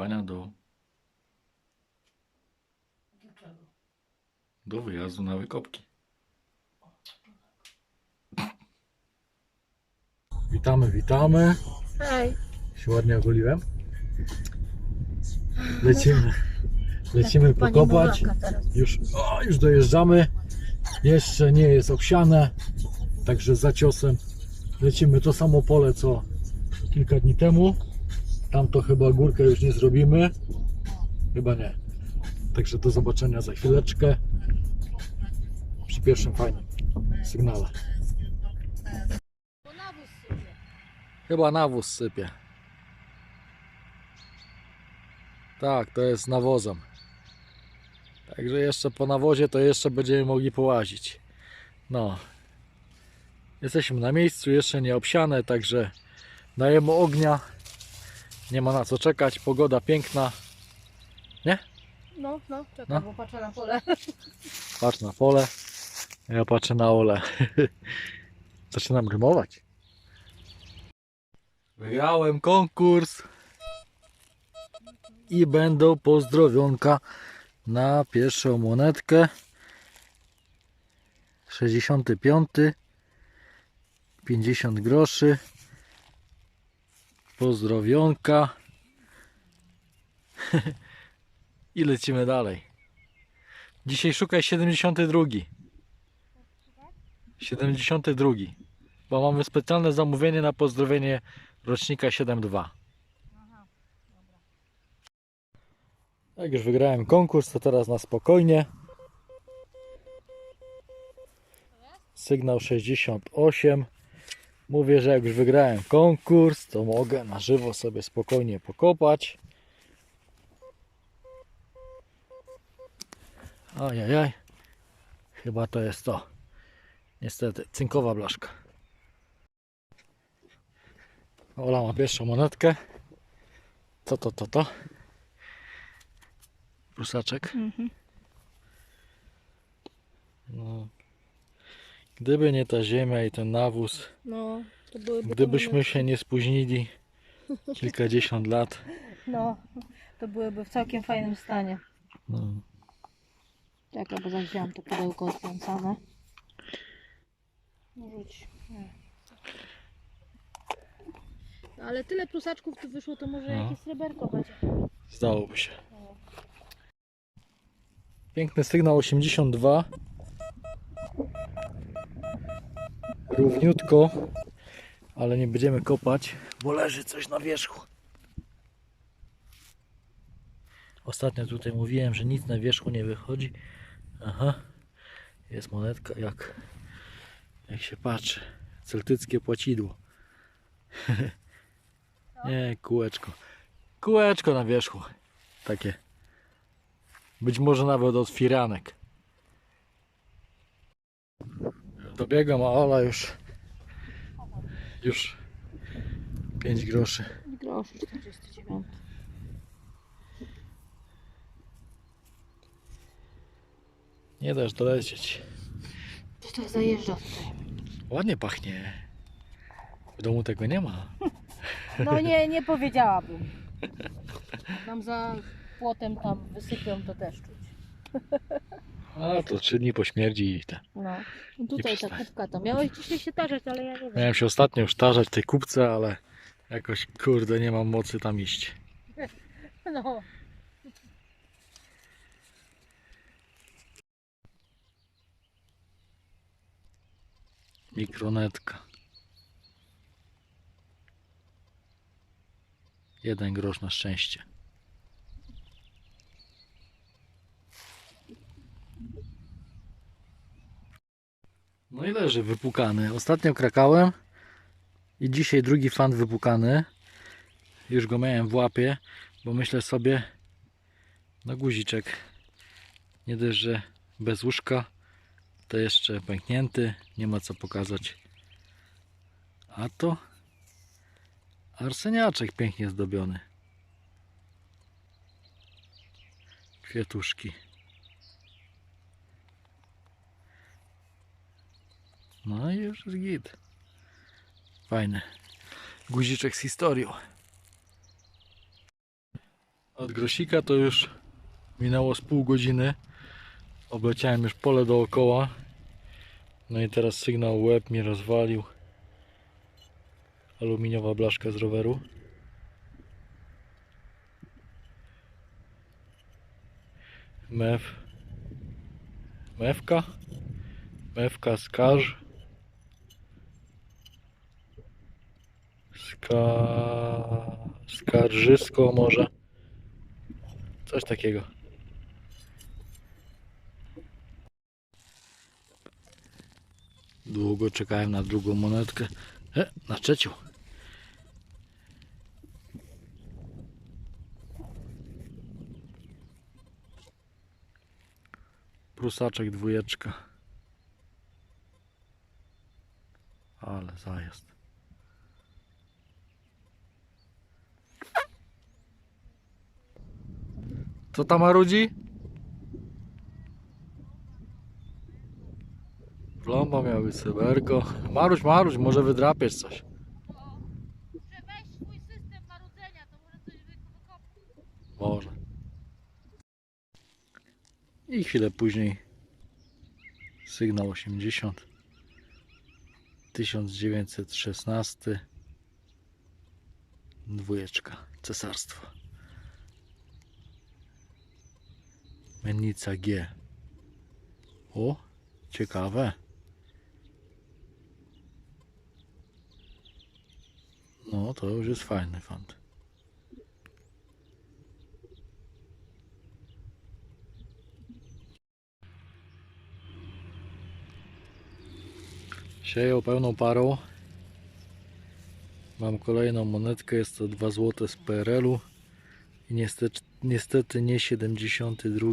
przygotowania do, do wyjazdu na wykopki. Witamy, witamy. Hej. Się ładnie ogoliłem. Lecimy. Lecimy pokopać. Już, o, już dojeżdżamy. Jeszcze nie jest obsiane. Także za ciosem lecimy to samo pole co kilka dni temu. Tam to chyba górkę już nie zrobimy. Chyba nie. Także do zobaczenia za chwileczkę. Przy pierwszym fajnym sygnale. Chyba nawóz sypie. Tak, to jest nawozem. Także jeszcze po nawozie to jeszcze będziemy mogli połazić. No. Jesteśmy na miejscu, jeszcze nie obsiane, także dajemy ognia. Nie ma na co czekać, pogoda piękna. No, no, czekaj, No. bo patrzę na pole. Patrz na pole, ja patrzę na ole. Zaczynam rymować. Wygrałem konkurs i będą pozdrowionka na pierwszą monetkę. 65 50 groszy pozdrowionka i lecimy dalej. Dzisiaj szukaj 72. 72. Bo mamy specjalne zamówienie na pozdrowienie rocznika 7.2. Jak już wygrałem konkurs, to teraz na spokojnie. Sygnał 68. Mówię, że jak już wygrałem konkurs, to mogę na żywo sobie spokojnie pokopać. Ajajaj. Chyba to jest to. Niestety, cynkowa blaszka. Ola ma pierwszą monetkę. Co to, to, to? Prusaczek. No. Gdyby nie ta ziemia i ten nawóz, No, to byłyby gdybyśmy się nie spóźnili kilkadziesiąt lat, No, to byłyby w całkiem fajnym stanie. no, Czekaj, bo zawziąłem to pudełko odkręcane. No rzuć. Nie. No, ale tyle plusaczków tu wyszło, to może No. jakieś sreberko będzie. zdałoby się. Piękny sygnał 82. Równiutko, ale nie będziemy kopać, bo leży coś na wierzchu. Ostatnio tutaj mówiłem, że nic na wierzchu nie wychodzi. Aha, jest monetka jak, jak się patrzy. Celtyckie płacidło. nie, kółeczko. Kółeczko na wierzchu. Takie. Być może nawet od firanek. Dobiegam, a Ola już już 5 groszy. Groszy 49. Nie dasz dolecieć. To to zajeżdża tutaj. Ładnie pachnie. W domu tego nie ma. No nie, nie powiedziałabym. Tam za płotem tam wysypią, to też czuć. A to trzy dni po śmierci i te. No. I tutaj ta kubka to. Miałeś dzisiaj się tarzać, ale ja nie wiem. Miałem się ostatnio już tarzać w tej kupce, ale jakoś kurde nie mam mocy tam iść. No. Mikronetka. Jeden grosz na szczęście. No i leży wypukany. Ostatnio krakałem i dzisiaj drugi fan wypukany. Już go miałem w łapie, bo myślę sobie no guziczek. Nie dość, że bez łóżka, to jeszcze pęknięty, nie ma co pokazać. A to arseniaczek pięknie zdobiony. Kwiatuszki. No i już jest git. Fajny. Guziczek z historią. Od Grosika to już minęło z pół godziny. Obleciałem już pole dookoła. No i teraz sygnał łeb mnie rozwalił. Aluminiowa blaszka z roweru. Mew. Mewka. Mewka skarż. Ska... Skarżysko może. Coś takiego. Długo czekałem na drugą monetkę. E, na trzecią. Prusaczek dwójeczka. Ale zajazd. Co tam marudzi? Plomba miała być cyberko. Maruś, Maruś, może wydrapiesz coś. Muszę wejść w swój system marudzenia, to może coś wykopać. Może. I chwilę później sygnał 80 1916 dwójeczka cesarstwo Mennica G o ciekawe no to już jest fajny fant Sieją pełną parą. Mam kolejną monetkę, jest to 2 zł z PRL-u. I niestety, niestety nie 72,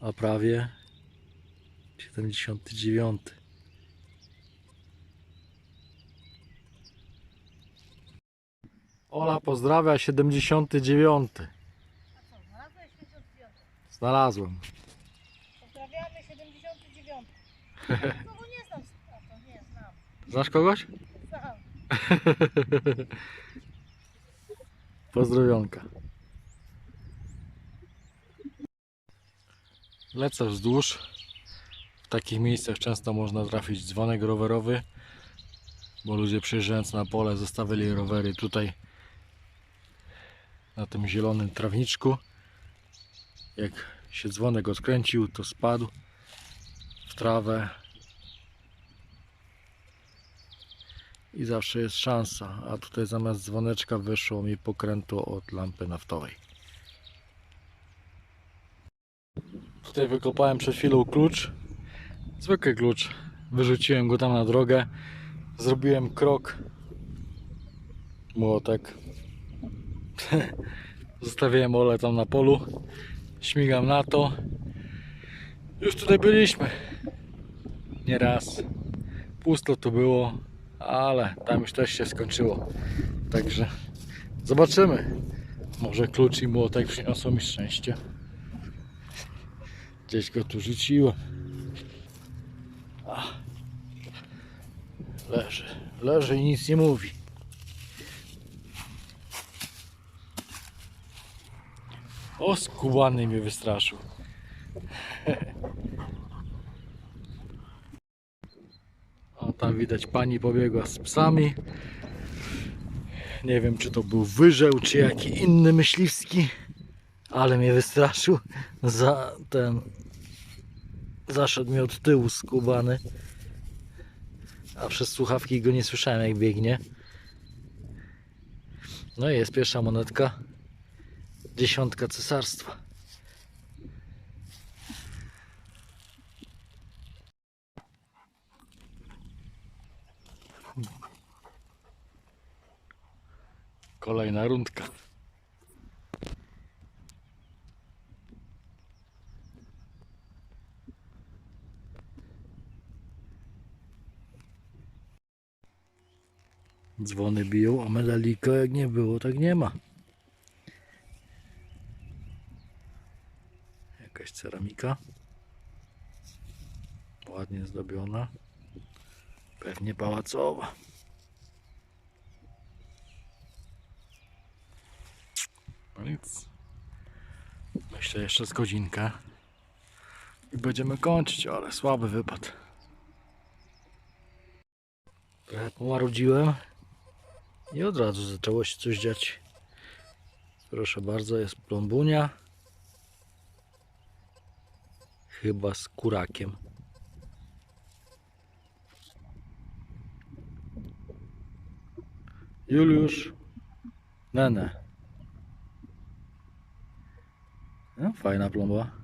a prawie 79. Ola pozdrawia 79. A co, znalazłeś 69? Znalazłem. Pozdrawiamy 79. No bo nie znam, a to nie znam. Znasz kogoś? Znam. Pozdrowionka. Lecę wzdłuż. W takich miejscach często można trafić dzwonek rowerowy, bo ludzie przyjeżdżając na pole zostawili rowery tutaj na tym zielonym trawniczku. Jak się dzwonek odkręcił, to spadł w trawę i zawsze jest szansa, a tutaj zamiast dzwoneczka wyszło mi pokrętło od lampy naftowej. Tutaj wykopałem przed chwilą klucz, zwykły klucz, wyrzuciłem go tam na drogę, zrobiłem krok, młotek, zostawiłem ole tam na polu, śmigam na to, już tutaj byliśmy, nie raz, pusto tu było, ale tam już też się skończyło. Także zobaczymy. Może klucz i młotek przyniosą mi szczęście. Gdzieś go tu rzuciłem. Leży, leży i nic nie mówi. O, skubany mnie wystraszył. O, tam widać pani pobiegła z psami. Nie wiem, czy to był wyżeł, czy jaki inny myśliwski, ale mnie wystraszył. Za ten. Zaszedł mi od tyłu skubany. A przez słuchawki go nie słyszałem, jak biegnie. No i jest pierwsza monetka. Dziesiątka cesarstwa. Kolejna rundka. Dzwony biją, a medalika jak nie było, tak nie ma. Jakaś ceramika. Ładnie zdobiona. Pewnie pałacowa. No nic. Myślę jeszcze z godzinkę. I będziemy kończyć, ale słaby wypad. Pomarudziłem. I od razu zaczęło się coś dziać. Proszę bardzo, jest plombunia. Chyba z kurakiem. Juliusz. Nene. No, fajna plomba.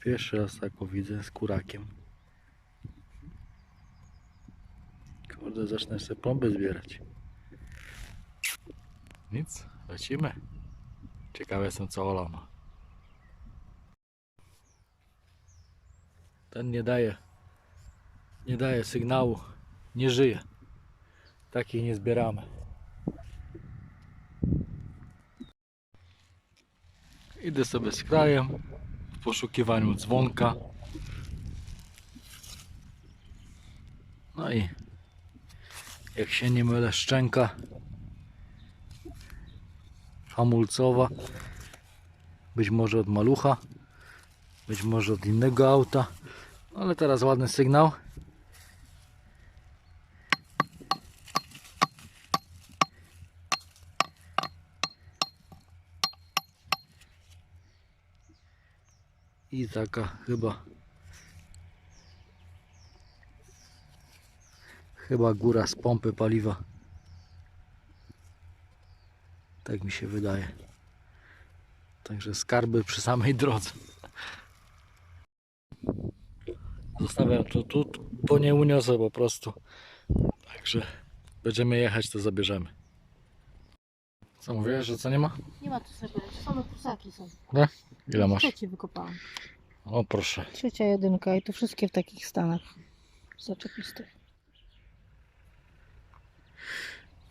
Pierwszy raz taką widzę z kurakiem. Kurde, zacznę sobie plomby zbierać. Nic, lecimy. Ciekawy jestem co Ola ma. Ten nie daje. Nie daje sygnału. Nie żyje. Takich nie zbieramy. Idę sobie z krajem poszukiwaniu dzwonka. No i jak się nie mylę szczęka hamulcowa. Być może od malucha być może od innego auta. Ale teraz ładny sygnał i taka chyba chyba góra z pompy paliwa. Tak mi się wydaje. Także skarby przy samej drodze. Zostawiam to tu bo nie uniosę po prostu. Także będziemy jechać to zabierzemy co mówiłeś, że co nie ma? Nie ma tu sobie, same pusaki są. ile masz? Trzeci wykopałam. o proszę Trzecia jedynka i to wszystkie w takich stanach zaczepistych.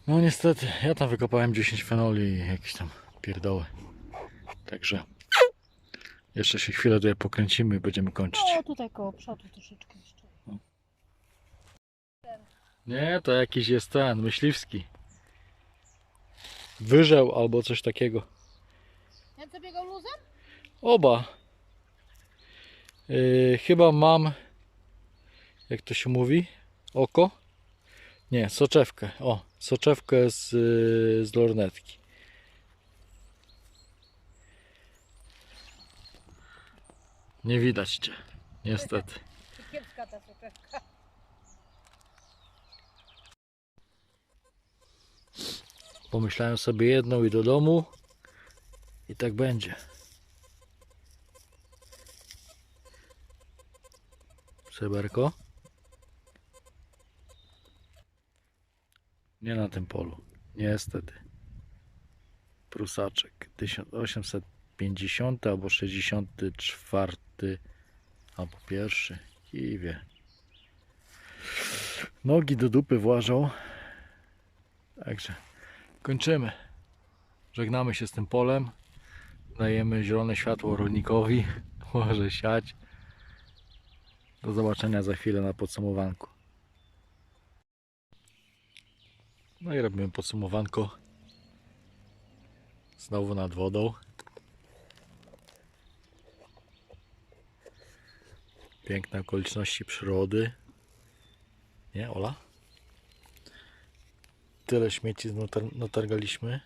No niestety, ja tam wykopałem 10 fenoli i jakieś tam pierdoły. Także jeszcze się chwilę tutaj pokręcimy i będziemy kończyć. No tutaj koło przodu troszeczkę jeszcze. Nie, to jakiś jest ten, myśliwski. Wyżeł albo coś takiego. Ja co biegał luzem? Oba. Yy, chyba mam, jak to się mówi, oko? Nie, soczewkę. O, soczewkę z, yy, z lornetki. Nie widać cię, niestety. Kiepska ta soczewka. Pomyślałem sobie jedną i do domu i tak będzie. Sreberko? Nie na tym polu. Niestety. Prusaczek. 1850 albo 64 albo pierwszy. I wie. Nogi do dupy włażą. Także kończymy. Żegnamy się z tym polem. Dajemy zielone światło rolnikowi. Może siać. Do zobaczenia za chwilę na podsumowanku. No i robimy podsumowanko. Znowu nad wodą. Piękne okoliczności przyrody. Nie, Ola? Tyle śmieci natargaliśmy.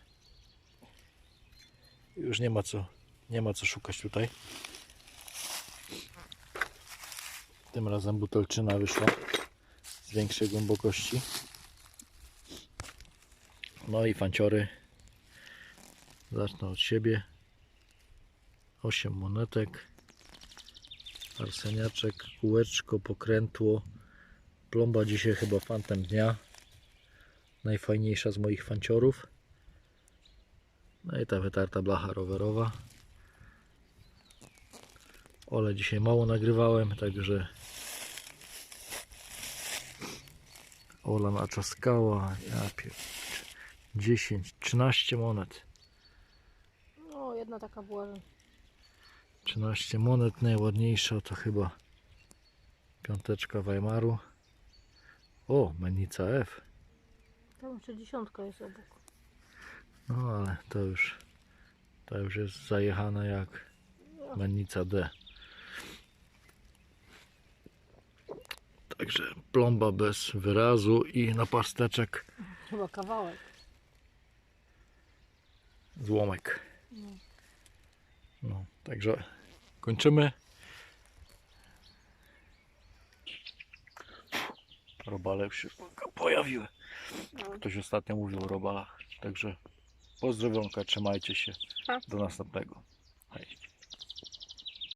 Już nie ma co, nie ma co szukać tutaj. Tym razem butelczyna wyszła z większej głębokości. No i fanciory. Zacznę od siebie. 8 monetek. Arseniaczek, kółeczko, pokrętło. Plomba dzisiaj chyba fantem dnia. Najfajniejsza z moich fanciorów. No i ta wytarta blacha rowerowa. Ole dzisiaj mało nagrywałem, także Ola naczaskała. Ja pier... 10, 13 monet. No jedna taka była, że 13 monet, najładniejsza to chyba piąteczka Weimaru. O, menica F. Tam jeszcze dziesiątka jest obok. No ale to już to już jest zajechane jak menica D. Także plomba bez wyrazu i napasteczek Chyba kawałek. złomek. No. No, także kończymy. Robale już się pojawiły. Ktoś ostatnio mówił o robalach. Także pozdrowionka, trzymajcie się. Do następnego. Hej.